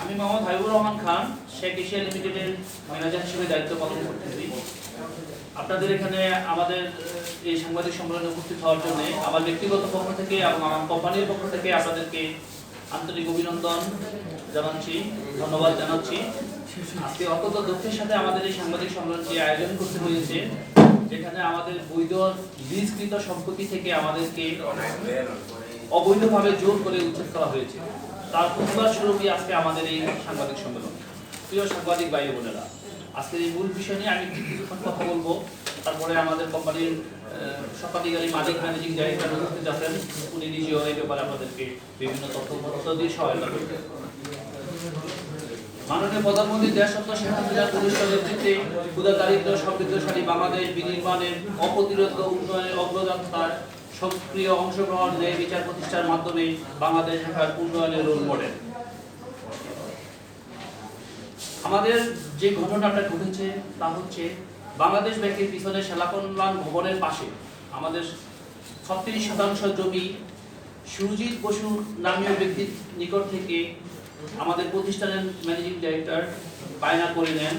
আমি মোহাম্মদ হাবিবুর রহমান খান, শেখ এশিয়া লিমিটেডের ম্যানেজার হিসেবে দায়িত্ব পালন করতেছি। আপনাদের এখানে আমাদের, এই সাংবাদিক সম্মেলনে উপস্থিত হওয়ার জন্য আমার ব্যক্তিগত পক্ষ থেকে এবং আমার কোম্পানির পক্ষ থেকে আপনাদেরকে আন্তরিক অভিনন্দন জানাচ্ছি, ধন্যবাদ জানাচ্ছি। আজকে অত্যন্ত দুঃখের সাথে আমাদের এই সাংবাদিক সম্মেলনটি আয়োজন করতে হয়েছে, যেখানে আমাদের বৈধ লিজকৃত সম্পত্তি থেকে আমাদেরকে অবৈধভাবে জোর করে উচ্ছেদ করা হয়েছে। তার প্রতিবাদ স্বরূপই আজকে আমাদের এই সাংবাদিক সম্মেলন। প্রিয় সাংবাদিক ভাই বোনেরা, আজকের এই মূল বিষয় নিয়ে আমি কিছুক্ষণ কথা বলব। তারপরে আমাদের কোম্পানির স্বত্বাধিকারী মালিক ম্যানেজিং ডাইরেক্টর উপস্থিত আছেন। উনি নিজেও এই ব্যাপারে আপনাদেরকে বিভিন্ন তথ্য তথ্য দিয়ে সহায়তা করবেন। মাননীয় প্রধানমন্ত্রী দেশরত্ন শেখ হাসিনার ঘনিষ্ঠ নেতৃত্বে ক্ষুদা দারিদ্র সমৃদ্ধশালী বাংলাদেশ বিনির্মাণের অপ্রতিরোধ উন্নয়নের অগ্রযাত্রার সক্রিয় অংশগ্রহণ ন্যায় বিচার প্রতিষ্ঠার মাধ্যমে বাংলাদেশ শাখার উন্নয়নের রোল মডেল আমাদের যে ঘটনাটা ঘটেছে তা হচ্ছে বাংলাদেশ ব্যাংকের পিছনে শালাকল্যাণ ভবনের পাশে আমাদের ছত্রিশ শতাংশ জমি সুরজিৎ বসু নামীয় ব্যক্তির নিকট থেকে আমাদের প্রতিষ্ঠানের ম্যানেজিং ডাইরেক্টর বায়না করে নেন।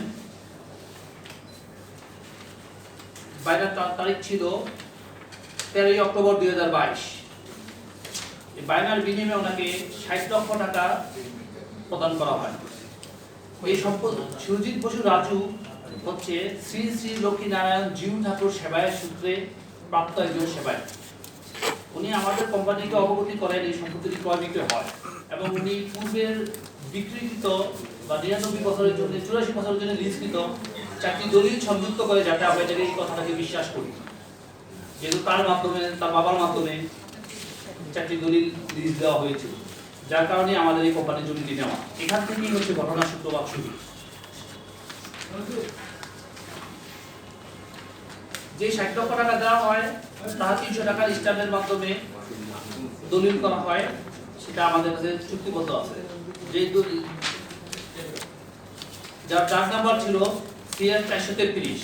বায়নার তারিখ ছিল তেরোই অক্টোবর দুই হাজার বাইশ। বায়নার বিনিময়ে ওনাকে ষাট লক্ষ টাকা প্রদান করা হয়। এই সম্পদ সুরজিৎ বসু রাজু হচ্ছে শ্রী শ্রী লক্ষ্মীনারায়ণ জিউ ঠাকুর সেবায়ের সূত্রে প্রাপ্ত একজন সেবায়ত। উনি আমাদের কোম্পানিকে অবগতি করেন এই সম্পত্তিটি ক্রয় বিক্রয় হয় এবং উনি পূর্বের বিক্রিকৃত বা নিরানব্বই বছরের জন্য, চুরাশি বছরের জন্য লিজকৃত চারটি দলিল সংযুক্ত করে যাতে আমরা এই কথাটাকে বিশ্বাস করি। যেহেতু তার মাধ্যমে, তার বাবার মাধ্যমে চারটি দলিল লিজ দেওয়া হয়েছিল। যার কারণে আমাদের এই কোম্পানির জমিটি নেওয়া। এখান থেকেই হচ্ছে ঘটনা সূত্রপাত শুরু। যে ষাট লক্ষ টাকা দেওয়া হয়, তাহা তিনশো টাকার স্ট্যাম্পের মাধ্যমে দলিল করা হয়, সেটা আমাদের কাছে চুক্তিবদ্ধ আছে। যে যার চার নাম্বার ছিল সিএফ চারশো তেত্রিশ।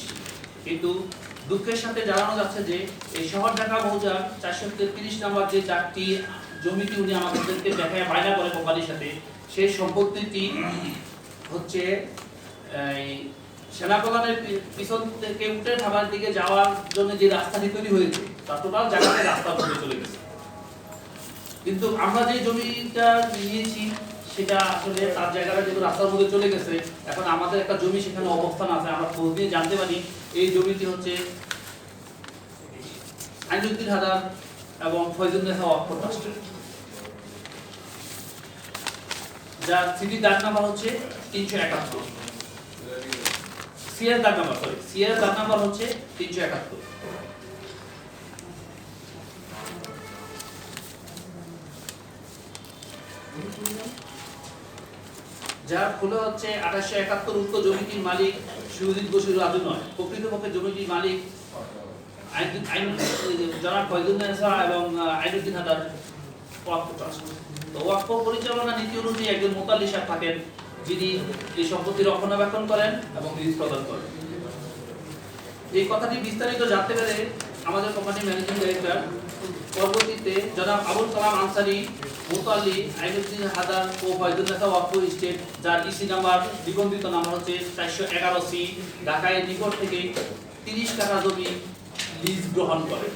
কিন্তু দুঃখের সাথে জানানো যাচ্ছে যে এই শহর ঢাকা মৌজার চারশো তেত্রিশ নাম্বার যে চারটি জমিটি উনি আমাদেরকে দেখায়, বায়না করে কোম্পানির সাথে, সেই সম্পত্তিটি হচ্ছে সেনাপ্রধানের পিছন থেকে উঠে ঢাবার দিকে যাওয়ার জন্য যে রাস্তাটি তৈরি হয়েছে তার টোটাল জায়গাতে রাস্তা ধরে চলে গেছে। কিন্তু আমরা যে জমিটা নিয়েছি, সেটা আসলে তার জায়গাটা যেহেতু রাস্তার মধ্যে চলে গেছে, এখন আমাদের একটা জমি সেখানে অবস্থান আছে, আমরা খোঁজ নিয়ে জানতে পারি এই জমিটি হচ্ছে আইনুদ্দিন হাজার এবং ফয়জুন্নেসা যার সিটি দাগ নাম্বার হচ্ছে তিনশো একাত্তর। সিয়ার দাগ নাম্বার সরি সিয়ার দাগ নাম্বার হচ্ছে তিনশো একাত্তর। যার ফলে হচ্ছে আঠাশশো একাত্তর উক্ত জমিটির মালিক সুজিত বসু রাজু নয়। প্রকৃতপক্ষে জমিটির মালিক জনাব এবং আইনুদ্দিন হাদার পরিচালনা নীতি অনুযায়ী একজন সাহেব থাকেন যিনি এই সম্পত্তি রক্ষণাবেক্ষণ করেন এবং লিজ প্রদান করেন। এই কথাটি বিস্তারিত জানতে পেরে আমাদের কোম্পানির ম্যানেজিং ডাইরেক্টর পরবর্তীতে জনাব আবুল কালাম আনসারি মোতাল্লি আইনুদ্দিন হাদার ও ফয়জুল্লাহ ওয়াকফ স্টেট, যার ইসি নাম্বার নিবন্ধিত নাম্বার হচ্ছে চারশো এগারো সি ঢাকায় নিকট থেকে তিরিশ টাকা জমি লিজ গ্রহণ করে।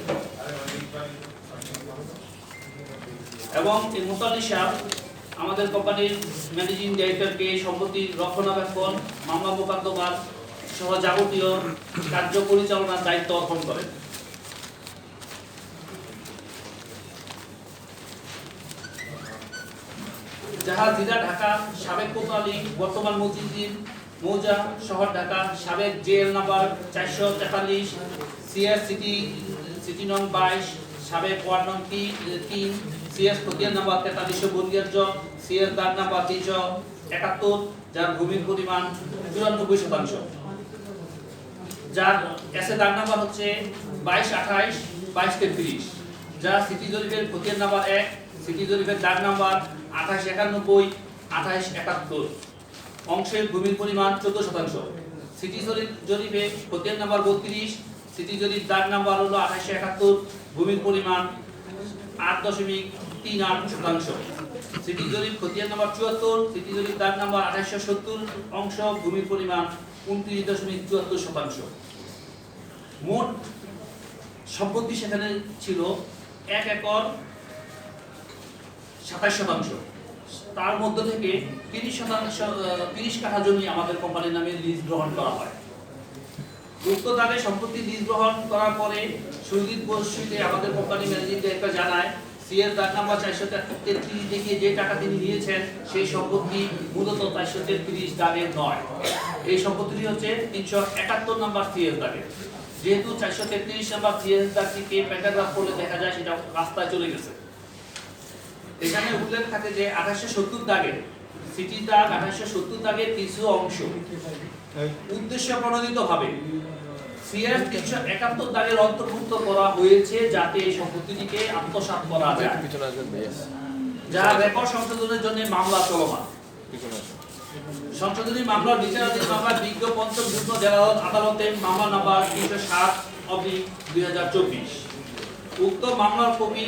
এবং এই মোতাল্লি সাহেব আমাদের কোম্পানির ম্যানেজিং ডাইরেক্টরকে সম্পত্তি রক্ষণাবেক্ষণ, মামলা মোকদ্দমার সহ যাবতীয় কার্য পরিচালনার দায়িত্ব অর্পণ করেন। যাহা জেলা ঢাকা, সাবেক কোতোয়ালি, বর্তমান মসজিদ মৌজা শহর ঢাকা, সাবেক জেল নাম্বার চারশো তেতাল্লিশ, সিএস সিটি সিটি নং বাইশ, সাবেক ওয়ার্ড নং তিন, সিএস খতিয়ান নাম্বার তেতাল্লিশশো বর্গীয় সিএস দাগ নাম্বার তিনশো একাত্তর, যার ভূমির পরিমাণ চুরানব্বই শতাংশ। যার এসে দাগ নাম্বার হচ্ছে বাইশ আঠাইশ, বাইশ তেত্রিশ। যা সিটি জরিপের খতিয়ান নাম্বার এক, সিটি জরিপের দাগ নাম্বার আঠাশ একানব্বই, আঠাশ একাত্তর। অংশের ভূমির পরিমাণ চোদ্দ শতাংশ। সিটি জরিপ জরিপে খতিয়ান নাম্বার বত্রিশ, সিটি জরিপ দাগ নাম্বার হলো আঠাশশো একাত্তর, ভূমির পরিমাণ আট দশমিক তিন আট শতাংশ। সিটি জরিপ খতিয়ান নাম্বার চুয়াত্তর, সিটি জরিপ দাগ নাম্বার আঠাশশো সত্তর, অংশ ভূমির পরিমাণ উনত্রিশ দশমিক চুয়াত্তর শতাংশ। মোট সম্পত্তি সেখানে ছিল এক একর সাতাশ শতাংশ। তার মধ্য থেকে তিরিশ শতাংশ তিরিশ কাঠা জমি আমাদের কোম্পানির নামে লিজ গ্রহণ করা হয়। উক্ত দাগে সম্পত্তি লিজ গ্রহণ করার পরে সুজিত বর্ষিতে আমাদের কোম্পানি ম্যানেজিং ডিরেক্টর জানায় সিএস দাগ নাম্বার চারশো তেত্রিশ দেখিয়ে যে টাকা তিনি নিয়েছেন সেই সম্পত্তি মূলত চারশো তেত্রিশ দাগের নয়। এই সম্পত্তিটি হচ্ছে তিনশো একাত্তর নাম্বার সিএস দাগের যেহেতু চারশো তেত্রিশ নাম্বার সিএস দাগটিকে প্যাটাগ্রাফ করলে দেখা যায়, সেটা রাস্তায় চলে গেছে। এখানে উল্লেখ থাকে যে আঠাশশো সত্তর দাগের সিটি দাগ আঠাশশো সত্তর দাগের কিছু অংশ উদ্দেশ্য প্রণোদিত ভাবে সিএস তিনশো একাত্তর দাগের অন্তর্ভুক্ত করা হয়েছে যাতে এই সম্পত্তিটিকে আত্মসাৎ করা যায়। যা রেকর্ড সংশোধনের জন্য মামলা চলমান। সংশোধনী মামলার বিচারাধীন মামলা বিজ্ঞ পঞ্চম যুগ্ম জেলা আদালতে মামলা নাম্বার তিনশো সাত অব্লিক দুই হাজার চব্বিশ। উক্ত মামলার কপি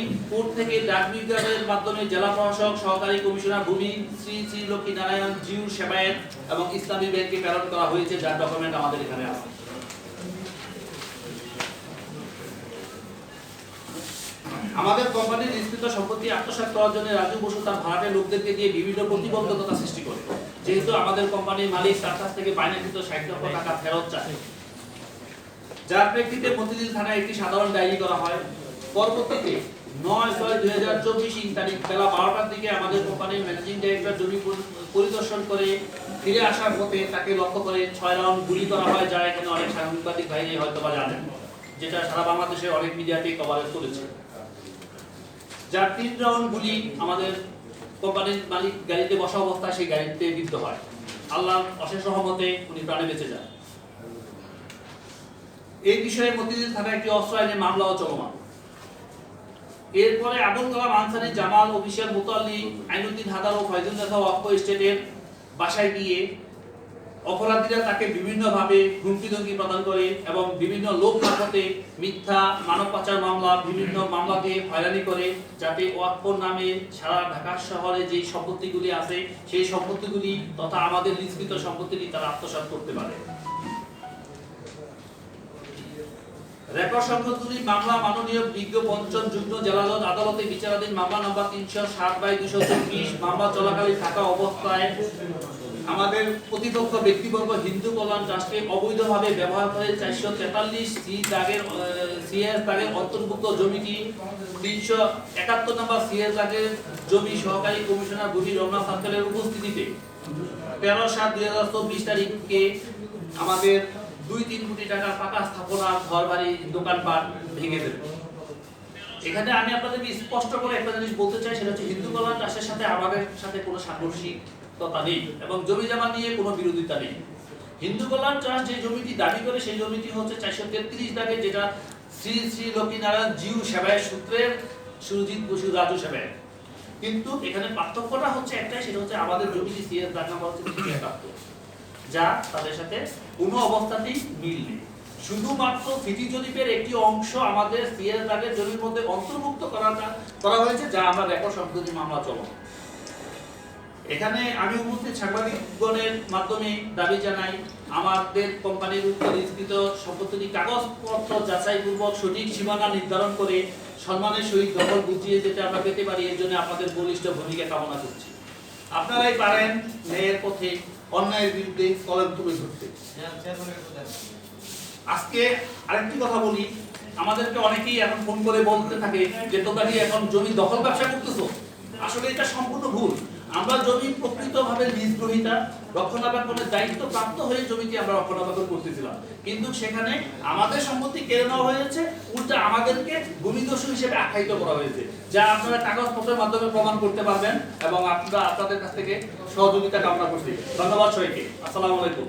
থেকে ডাক বিজ্ঞানের মাধ্যমে জেলা প্রশাসক, সহকারী কমিশনার ভূমি শ্রী শ্রী লক্ষ্মী নারায়ণ জিউ সেবায়েত এবং ইসলামী ব্যাংকে প্রেরণ করা হয়েছে। যার ডকুমেন্ট আমাদের এখানে আছে। আমাদের কোম্পানির নিষ্কৃত সম্পত্তি আত্মসাৎ করার জন্য রাজু বসু তার ভাড়াটে লোকদেরকে দিয়ে বিভিন্ন প্রতিবন্ধকতা সৃষ্টি করে। যেহেতু আমাদের কোম্পানির মালিক তার কাছ থেকে বায়নাকৃত ষাট লক্ষ টাকা ফেরত চায়। যার প্রেক্ষিতে মতিঝিল থানায় একটি সাধারণ ডায়েরি করা হয়। পরবর্তীতে নয় ছয় দুই হাজার চব্বিশ তারিখ বেলা বারোটার দিকে আমাদের কোম্পানির ম্যানেজিং ডাইরেক্টর জমি পরিদর্শন করে ফিরে আসার পথে তাকে লক্ষ্য করে ছয় রাউন্ড গুলি করা হয় যা এখানে অনেক সাংবাদিক হয়তো বা জানেন, যেটা সারা বাংলাদেশে অনেক মিডিয়াতে কভারেজ করেছে। যার তিন রাউন্ড গুলি আমাদের কোম্পানির মালিক গাড়িতে বসা অবস্থায় সেই গাড়িতে বিদ্ধ হয়। আল্লাহ অশেষ রহমতে উনি প্রাণে বেঁচে যান। এই বিষয়ে মতিঝিল থানায় একটি অস্ত্র আইনে মামলাও চলমান। এরপরে আবুল কালাম আনসারি, জামাল অফিসিয়াল মুতাল্লি, আইনুদ্দিন হাদার ও ফয়জুল নেতা ওয়াক্ফ স্টেটের বাসায় গিয়ে অপরাধীরা তাকে বিভিন্নভাবে হুমকি ধমকি প্রদান করে এবং বিভিন্ন লোক মারফতে মিথ্যা মানব পাচার মামলা, বিভিন্ন মামলা দিয়ে হয়রানি করে যাতে ওয়াকফর নামে সারা ঢাকা শহরে যে সম্পত্তিগুলি আছে, সেই সম্পত্তিগুলি তথা আমাদের নিষ্কৃত সম্পত্তিটি তারা আত্মসাৎ করতে পারে। রেকর্ড সংশোধনী মামলা মাননীয় বিজ্ঞ পঞ্চম যুগ্ম জেলা আদালতে বিচারাধীন মামলা নম্বর তিনশো সাত বাই দুশো চব্বিশ, মামলা চলাকালীন থাকা অবস্থায় আমাদের প্রতিপক্ষ ব্যক্তিবর্গ হিন্দু কল্যাণ ট্রাস্টকে অবৈধভাবে ব্যবহার করে চারশো তেতাল্লিশ সি দাগের সিএস দাগের অন্তর্ভুক্ত জমিটি, তিনশো একাত্তর নম্বর সিএস দাগের জমি সহকারী কমিশনার ভূমি রমনা সার্কেলের উপস্থিতিতে। তেরো সাত দুই হাজার চব্বিশ তারিখকে আমাদের দুই তিন কোটি টাকার পাকা স্থাপনা ঘর বাড়ি দোকানপাট ভেঙে দেবে। এখানে আমি আপনাদেরকে স্পষ্ট করে একটা জিনিস বলতে চাই, সেটা হচ্ছে হিন্দু কল্যাণ ট্রাস্টের সাথে আমাদের সাথে কোনো সাংঘর্ষিকতা নেই এবং জমি জমা নিয়ে কোনো বিরোধিতা নেই। হিন্দু কল্যাণ ট্রাস্ট যে জমিটি দাবি করে, সেই জমিটি হচ্ছে চারশো তেত্রিশ দাগে, যেটা শ্রী শ্রী লক্ষ্মীনারায়ণ জিউ সেবায় সূত্রের, সুরজিৎ বসু রাজু সেবায়ের কিন্তু এখানে পার্থক্যটা হচ্ছে একটাই, সেটা হচ্ছে আমাদের জমিটি সিএস দাগ হচ্ছে একাত্তর যা তাদের সাথে অবস্থাতেই মিল নেই। শুধুমাত্র একটি অংশ আমাদের সিএস দাগের জমির মধ্যে অন্তর্ভুক্ত করা হয়েছে, যা আমরা রেকর্ড সম্পত্তি মামলা এখানে আমি উপস্থিত সাংবাদিকগণের মাধ্যমে দাবি জানাই, আমাদের কোম্পানির কাগজপত্র যাচাইপূর্বক সঠিক সীমানা নির্ধারণ করে সম্মানের সহিত দখল যেতে আমরা পেতে পারি, এর জন্য আপনাদের বলিষ্ঠ ভূমিকা কামনা করছি। আপনারাই পারেন, ন্যায়ের পথে অন্যায়ের বিরুদ্ধে কলম তুলে ধরতে। আজকে আরেকটি কথা বলি, আমাদেরকে অনেকেই এখন ফোন করে বলতে থাকে যে, তোমরা এখন জমি দখল ব্যবসা করতেছো? আসলে এটা সম্পূর্ণ ভুল। আমরা জমি প্রকৃতভাবে লিজ গ্রহীতা রক্ষণাবেক্ষণের দায়িত্ব প্রাপ্ত হয়ে জমিটি আমরা রক্ষণাবেক্ষণ করতেছিলাম। কিন্তু সেখানে আমাদের সম্পত্তি কেড়ে নেওয়া হয়েছে, উল্টা আমাদেরকে ভূমিদস্যু হিসেবে আখ্যায়িত করা হয়েছে, যা আপনারা কাগজপত্রের মাধ্যমে প্রমাণ করতে পারবেন এবং আপনারা আপনাদের কাছ থেকে সহযোগিতা কামনা করছি। ধন্যবাদ সবাইকে। আসসালামু আলাইকুম।